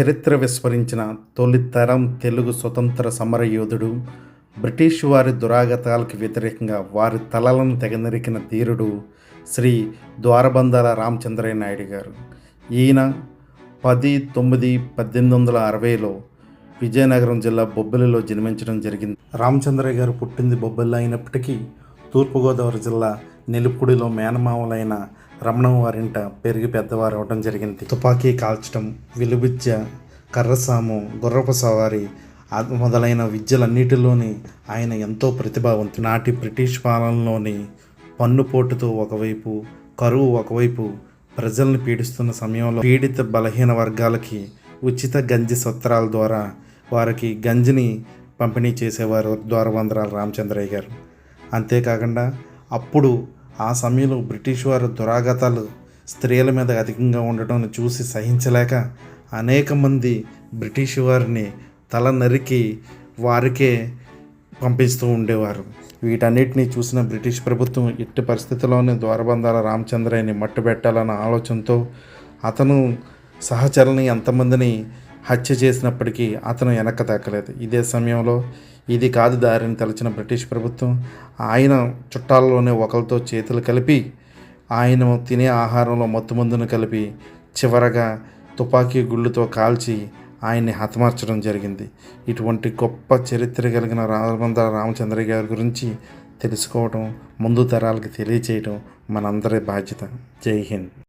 చరిత్ర విస్మరించిన తొలితరం తెలుగు స్వతంత్ర సమరయోధుడు బ్రిటిష్ వారి దురాగతాలకు వ్యతిరేకంగా వారి తలలను తెగనరికిన ధీరుడు శ్రీ ద్వారబంధాల రామచంద్రయ్య నాయుడు గారు. ఈయన పది తొమ్మిది పద్దెనిమిది వందల అరవైలో విజయనగరం జిల్లా బొబ్బిలిలో జన్మించడం జరిగింది. రామచంద్రయ్య గారు పుట్టింది బొబ్బిలి అయినప్పటికీ తూర్పుగోదావరి జిల్లా నిలుపుడిలో మేనమామలైన రమణం వారింట పెరిగి పెద్దవారు అవడం జరిగింది. తుపాకీ కాల్చడం విలువిద్య కర్రసాము గుర్రపు సవారి మొదలైన విద్యలన్నిటిలోని ఆయన ఎంతో ప్రతిభావంతు నాటి బ్రిటిష్ పాలనలోని పన్నుపోటుతో ఒకవైపు కరువు ఒకవైపు ప్రజల్ని పీడిస్తున్న సమయంలో పీడిత బలహీన వర్గాలకి ఉచిత గంజి సత్రాల ద్వారా వారికి గంజిని పంపిణీ చేసేవారు ద్వారబందరాల రామచంద్రయ్య గారు. అంతేకాకుండా అప్పుడు ఆ సమయంలో బ్రిటిష్ వారు దురాగతాలు స్త్రీల మీద అధికంగా ఉండటం చూసి సహించలేక అనేక మంది బ్రిటిష్ వారిని తల నరికి వారికే పంపిస్తూ ఉండేవారు. వీటన్నిటిని చూసిన బ్రిటిష్ ప్రభుత్వం ఎట్టి పరిస్థితుల్లోనే ద్వారబంధాల రామచంద్రయ్యని మట్టుబెట్టాలన్న ఆలోచనతో అతను సహచరులని ఎంతమందిని హత్య చేసినప్పటికీ అతను వెనక్కి తగ్గలేదు ఇదే సమయంలో ఇది కాదు దారిని తలచిన బ్రిటిష్ ప్రభుత్వం. ఆయన చుట్టాల్లోనే ఒకరితో చేతులు కలిపి ఆయన తినే ఆహారంలో మత్తుమందును కలిపి చివరగా తుపాకీ గుళ్ళుతో కాల్చి ఆయన్ని హతమార్చడం జరిగింది. ఇటువంటి గొప్ప చరిత్ర కలిగిన రామబంద రామచంద్ర గారి గురించి తెలుసుకోవడం ముందు తరాలకు తెలియచేయడం మనందరి బాధ్యత. జై హింద్.